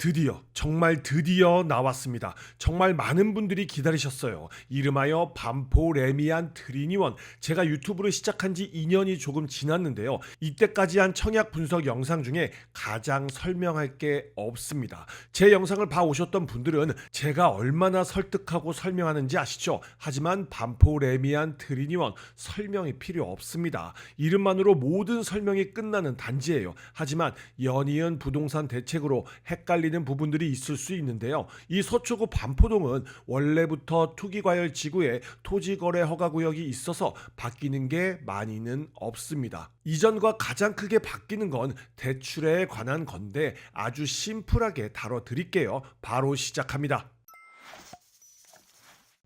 드디어 정말 드디어 나왔습니다. 정말 많은 분들이 기다리셨어요. 이름하여 반포 레미안 트리니원. 제가 유튜브를 시작한 지 2년이 조금 지났는데요. 이때까지 한 청약 분석 영상 중에 가장 설명할 게 없습니다. 제 영상을 봐 오셨던 분들은 제가 얼마나 설득하고 설명하는지 아시죠? 하지만 반포 레미안 트리니원 설명이 필요 없습니다. 이름만으로 모든 설명이 끝나는 단지예요. 하지만 연이은 부동산 대책으로 헷갈리는 부분들이 있을 수 있는데요. 이 서초구 반포동은 원래부터 투기과열 지구에 토지거래 허가구역이 있어서 바뀌는 게 많이는 없습니다. 이전과 가장 크게 바뀌는 건 대출에 관한 건데 아주 심플하게 다뤄드릴게요. 바로 시작합니다.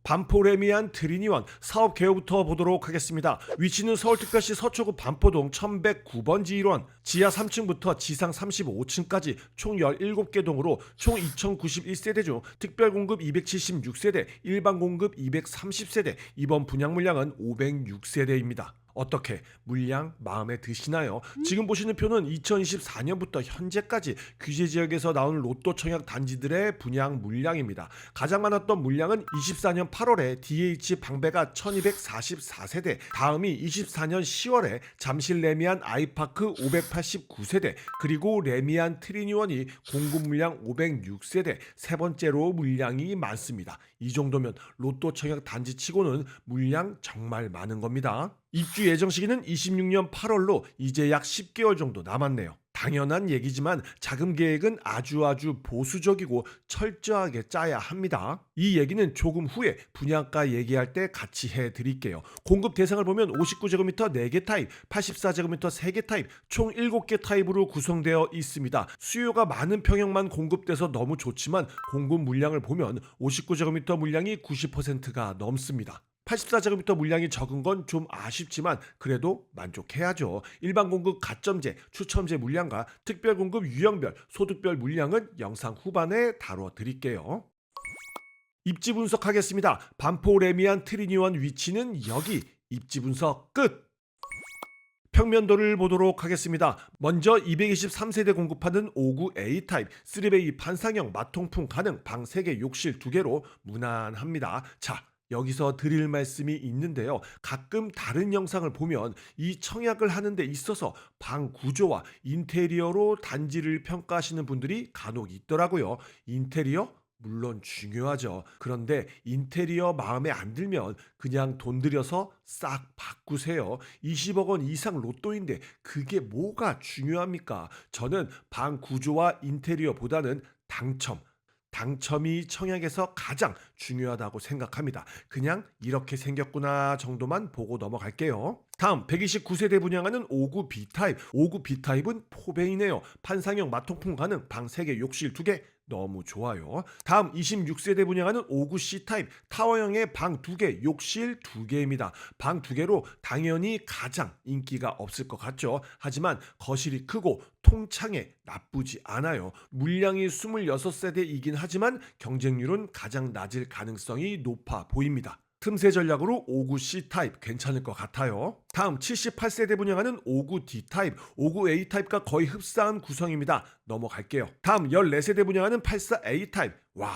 반포레미안 트리니원 사업 개요부터 보도록 하겠습니다. 위치는 서울특별시 서초구 반포동 1109번지 1원 지하 3층부터 지상 35층까지 총 17개 동으로 총 2091세대 중 특별 공급 276세대, 일반 공급 230세대, 이번 분양 물량은 506세대입니다. 어떻게 물량 마음에 드시나요? 지금 보시는 표는 2024년부터 현재까지 규제 지역에서 나온 로또 청약 단지들의 분양 물량입니다. 가장 많았던 물량은 24년 8월에 DH 방배가 1244세대, 다음이 24년 10월에 잠실 레미안 아이파크 589세대, 그리고 레미안 트리니원이 공급 물량 506세대, 세 번째로 물량이 많습니다. 이 정도면 로또 청약 단지 치고는 물량 정말 많은 겁니다. 입주 예정 시기는 26년 8월로 이제 약 10개월 정도 남았네요. 당연한 얘기지만 자금 계획은 아주 아주 보수적이고 철저하게 짜야 합니다. 이 얘기는 조금 후에 분양가 얘기할 때 같이 해 드릴게요. 공급 대상을 보면 59제곱미터 4개 타입, 84제곱미터 3개 타입, 총 7개 타입으로 구성되어 있습니다. 수요가 많은 평형만 공급돼서 너무 좋지만 공급 물량을 보면 59제곱미터 물량이 90%가 넘습니다. 84제곱미터 물량이 적은 건 좀 아쉽지만 그래도 만족해야죠. 일반 공급 가점제, 추첨제 물량과 특별 공급 유형별, 소득별 물량은 영상 후반에 다뤄 드릴게요. 입지 분석하겠습니다. 반포 레미안 트리니원 위치는 여기. 입지 분석 끝. 평면도를 보도록 하겠습니다. 먼저 223세대 공급하는 59 A 타입 3베이 판상형 마통풍 가능 방 3개 욕실 2개로 무난합니다. 자, 여기서 드릴 말씀이 있는데요. 가끔 다른 영상을 보면 이 청약을 하는 데 있어서 방 구조와 인테리어로 단지를 평가하시는 분들이 간혹 있더라고요. 인테리어? 물론 중요하죠. 그런데 인테리어 마음에 안 들면 그냥 돈 들여서 싹 바꾸세요. 20억 원 이상 로또인데 그게 뭐가 중요합니까? 저는 방 구조와 인테리어보다는 당첨, 당첨이 청약에서 가장 중요하다고 생각합니다. 그냥 이렇게 생겼구나 정도만 보고 넘어갈게요. 다음 129세대 분양하는 59 B타입. 59 B타입은 포뱅이네요. 판상형 마통풍 가능 방 3개 욕실 2개 너무 좋아요. 다음 26세대 분양하는 59 C타입 타워형의 방 2개, 욕실 2개입니다. 방 2개로 당연히 가장 인기가 없을 것 같죠. 하지만 거실이 크고 통창에 나쁘지 않아요. 물량이 26세대이긴 하지만 경쟁률은 가장 낮을 가능성이 높아 보입니다. 틈새 전략으로 59C 타입 괜찮을 것 같아요. 다음 78세대 분양하는 59D 타입, 59A 타입과 거의 흡사한 구성입니다. 넘어갈게요. 다음 14세대 분양하는 84A 타입. 와,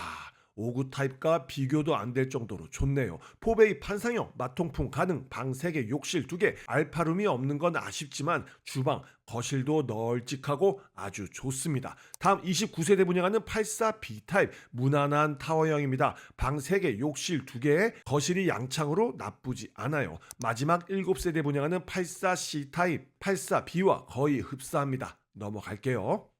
59 타입과 비교도 안 될 정도로 좋네요. 포베이 판상형, 마통풍 가능, 방 3개, 욕실 2개, 알파룸이 없는 건 아쉽지만 주방, 거실도 널찍하고 아주 좋습니다. 다음 29세대 분양하는 84B 타입, 무난한 타워형입니다. 방 3개, 욕실 2개, 거실이 양창으로 나쁘지 않아요. 마지막 7세대 분양하는 84C 타입, 84B와 거의 흡사합니다. 넘어갈게요.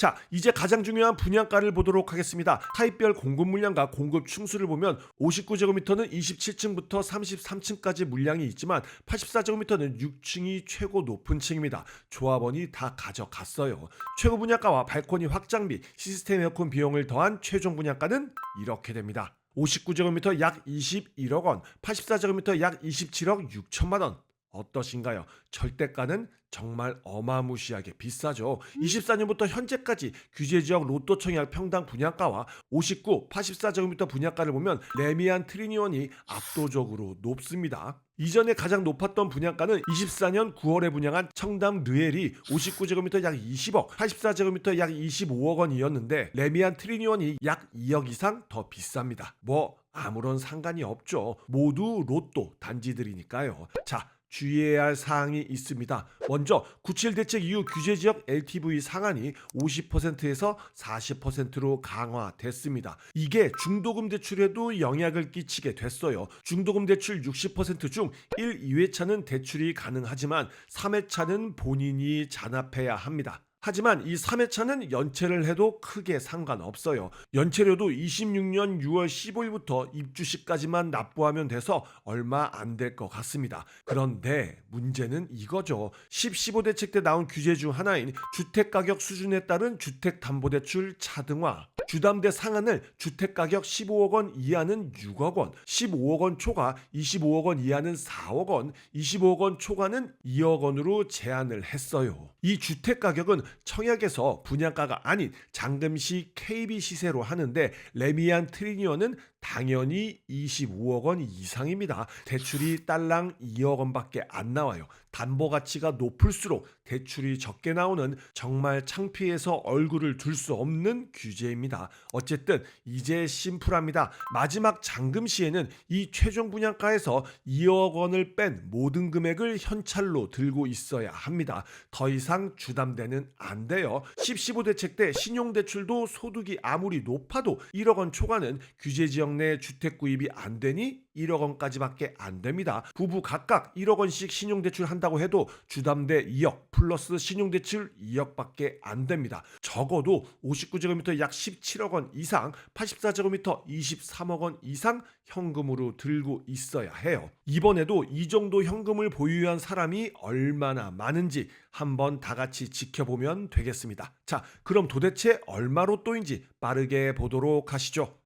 자, 이제 가장 중요한 분양가를 보도록 하겠습니다. 타입별 공급 물량과 공급 층수를 보면 59제곱미터는 27층부터 33층까지 물량이 있지만 84제곱미터는 6층이 최고 높은 층입니다. 조합원이 다 가져갔어요. 최고 분양가와 발코니 확장비, 시스템 에어컨 비용을 더한 최종 분양가는 이렇게 됩니다. 59제곱미터 약 21억 원, 84제곱미터 약 27억 6천만 원. 어떠신가요? 절대가는 정말 어마무시하게 비싸죠. 24년부터 현재까지 규제지역 로또 청약 평당 분양가와 59, 84제곱미터 분양가를 보면 레미안 트리니원이 압도적으로 높습니다. 이전에 가장 높았던 분양가는 24년 9월에 분양한 청담 르엘이 59제곱미터 약 20억, 84제곱미터 약 25억 원이었는데 레미안 트리니원이 약 2억 이상 더 비쌉니다. 뭐 아무런 상관이 없죠. 모두 로또 단지들이니까요. 자, 주의해야 할 사항이 있습니다. 먼저 97 대책 이후 규제 지역 LTV 상한이 50%에서 40%로 강화됐습니다. 이게 중도금 대출에도 영향을 끼치게 됐어요. 중도금 대출 60%중 1, 2회차는 대출이 가능하지만 3회차는 본인이 잔압해야 합니다. 하지만 이 3회차는 연체를 해도 크게 상관없어요. 연체료도 26년 6월 15일부터 입주시까지만 납부하면 돼서 얼마 안 될 것 같습니다. 그런데 문제는 이거죠. 10, 15 대책 때 나온 규제 중 하나인 주택가격 수준에 따른 주택담보대출 차등화. 주담대 상한을 주택가격 15억 원 이하는 6억 원, 15억 원 초과 25억 원 이하는 4억 원, 25억 원 초과는 2억 원으로 제한을 했어요. 이 주택가격은 청약에서 분양가가 아닌 잔금시 KB 시세로 하는데 레미안 트리니어는 당연히 25억 원 이상입니다. 대출이 딸랑 2억 원밖에 안 나와요. 담보 가치가 높을수록 대출이 적게 나오는 정말 창피해서 얼굴을 들수 없는 규제입니다. 어쨌든 이제 심플합니다. 마지막 잔금 시에는 이 최종 분양가에서 2억 원을 뺀 모든 금액을 현찰로 들고 있어야 합니다. 더 이상 주담대는 안 돼요. 10, 15 대책 때 신용대출도 소득이 아무리 높아도 1억 원 초과는 규제 지역 내 주택 구입이 안 되니 1억 원까지밖에 안 됩니다. 부부 각각 1억 원씩 신용대출 한다고 해도 주담대 2억 플러스 신용대출 2억밖에 안 됩니다. 적어도 59제곱미터 약 17억 원 이상, 84제곱미터 23억 원 이상 현금으로 들고 있어야 해요. 이번에도 이 정도 현금을 보유한 사람이 얼마나 많은지 한번 다 같이 지켜보면 되겠습니다. 자, 그럼 도대체 얼마 로 또인지 빠르게 보도록 하시죠.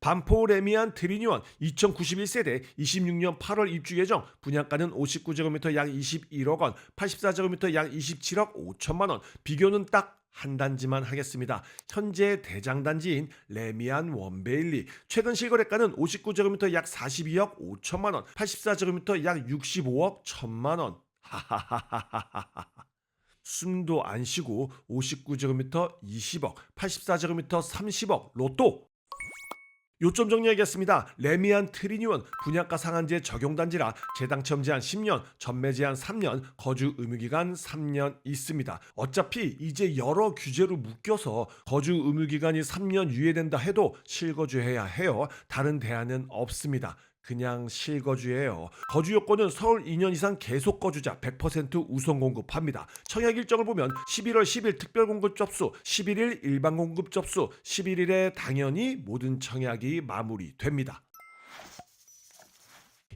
반포 레미안 트리니원 2091세대 26년 8월 입주 예정. 분양가는 59제곱미터 약 21억 원 84제곱미터 약 27억 5천만 원. 비교는 딱 한 단지만 하겠습니다. 현재 대장 단지인 레미안 원베일리. 최근 실거래가는 59제곱미터 약 42억 5천만 원 84제곱미터 약 65억 1천만 원. 숨도 안 쉬고 59제곱미터 20억 84제곱미터 30억 로또 요점 정리하겠습니다. 레미안 트리니원 분양가 상한제 적용 단지라 재당첨 제한 10년, 전매 제한 3년, 거주 의무 기간 3년 있습니다. 어차피 이제 여러 규제로 묶여서 거주 의무 기간이 3년 유예된다 해도 실거주해야 해요. 다른 대안은 없습니다. 그냥 실거주예요. 거주 요건은 서울 2년 이상 계속 거주자 100% 우선 공급합니다. 청약 일정을 보면 11월 10일 특별 공급 접수, 11일 일반 공급 접수, 11일에 당연히 모든 청약이 마무리됩니다.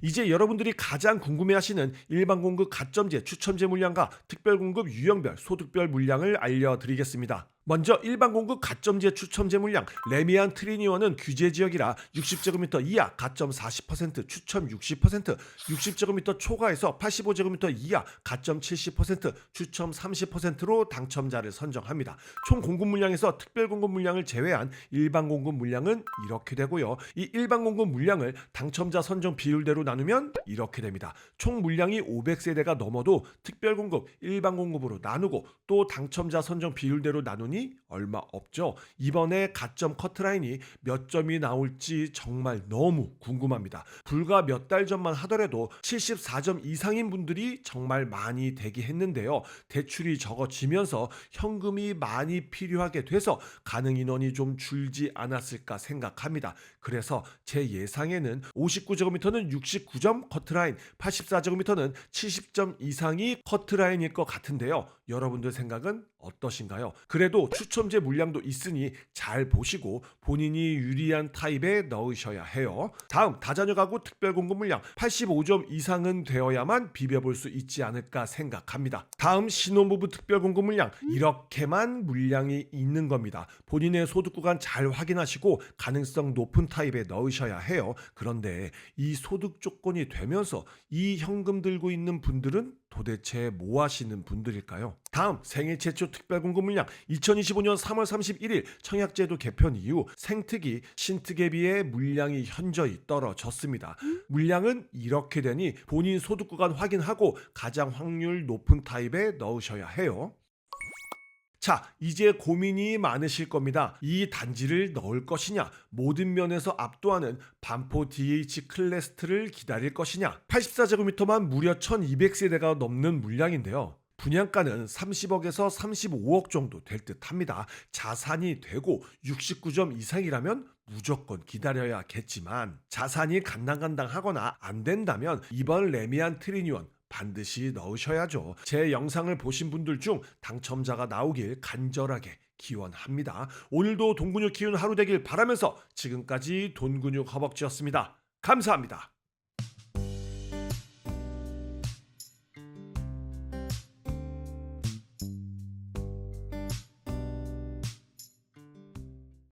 이제 여러분들이 가장 궁금해하시는 일반 공급 가점제 추첨제 물량과 특별 공급 유형별 소득별 물량을 알려드리겠습니다. 먼저 일반 공급 가점제 추첨제 물량 레미안 트리니원은 규제 지역이라 60제곱미터 이하 가점 40% 추첨 60% 60제곱미터 초과해서 85제곱미터 이하 가점 70% 추첨 30%로 당첨자를 선정합니다. 총 공급 물량에서 특별 공급 물량을 제외한 일반 공급 물량은 이렇게 되고요. 이 일반 공급 물량을 당첨자 선정 비율대로 나누면 이렇게 됩니다. 총 물량이 500세대가 넘어도 특별 공급, 일반 공급으로 나누고 또 당첨자 선정 비율대로 나누니 Amy 얼마 없죠. 이번에 가점 커트라인이 몇 점이 나올지 정말 너무 궁금합니다. 불과 몇 달 전만 하더라도 74점 이상인 분들이 정말 많이 대기했는데요. 대출이 적어지면서 현금이 많이 필요하게 돼서 가능 인원이 좀 줄지 않았을까 생각합니다. 그래서 제 예상에는 59제곱미터는 69점 커트라인, 84제곱미터는 70점 이상이 커트라인일 것 같은데요. 여러분들 생각은 어떠신가요? 그래도 추천 수첨제 물량도 있으니 잘 보시고 본인이 유리한 타입에 넣으셔야 해요. 다음 다자녀 가구 특별 공급 물량 85점 이상은 되어야만 비벼볼 수 있지 않을까 생각합니다. 다음 신혼부부 특별 공급 물량 이렇게만 물량이 있는 겁니다. 본인의 소득 구간 잘 확인하시고 가능성 높은 타입에 넣으셔야 해요. 그런데 이 소득 조건이 되면서 이 현금 들고 있는 분들은 도대체 뭐 하시는 분들일까요? 다음 생애 최초 특별 공급 물량 2025년 3월 31일 청약제도 개편 이후 생특이 신특에 비해 물량이 현저히 떨어졌습니다. 물량은 이렇게 되니 본인 소득 구간 확인하고 가장 확률 높은 타입에 넣으셔야 해요. 자, 이제 고민이 많으실 겁니다. 이 단지를 넣을 것이냐, 모든 면에서 압도하는 반포 DH 클래스트를 기다릴 것이냐. 84제곱미터만 무려 1200세대가 넘는 물량인데요. 분양가는 30억에서 35억 정도 될 듯 합니다. 자산이 되고 69점 이상이라면 무조건 기다려야겠지만 자산이 간당간당 하거나 안 된다면 이번 레미안 트리니원 반드시 넣으셔야죠. 제 영상을 보신 분들 중 당첨자가 나오길 간절하게 기원합니다. 오늘도 돈 근육 키우는 하루 되길 바라면서 지금까지 돈 근육 허벅지였습니다. 감사합니다.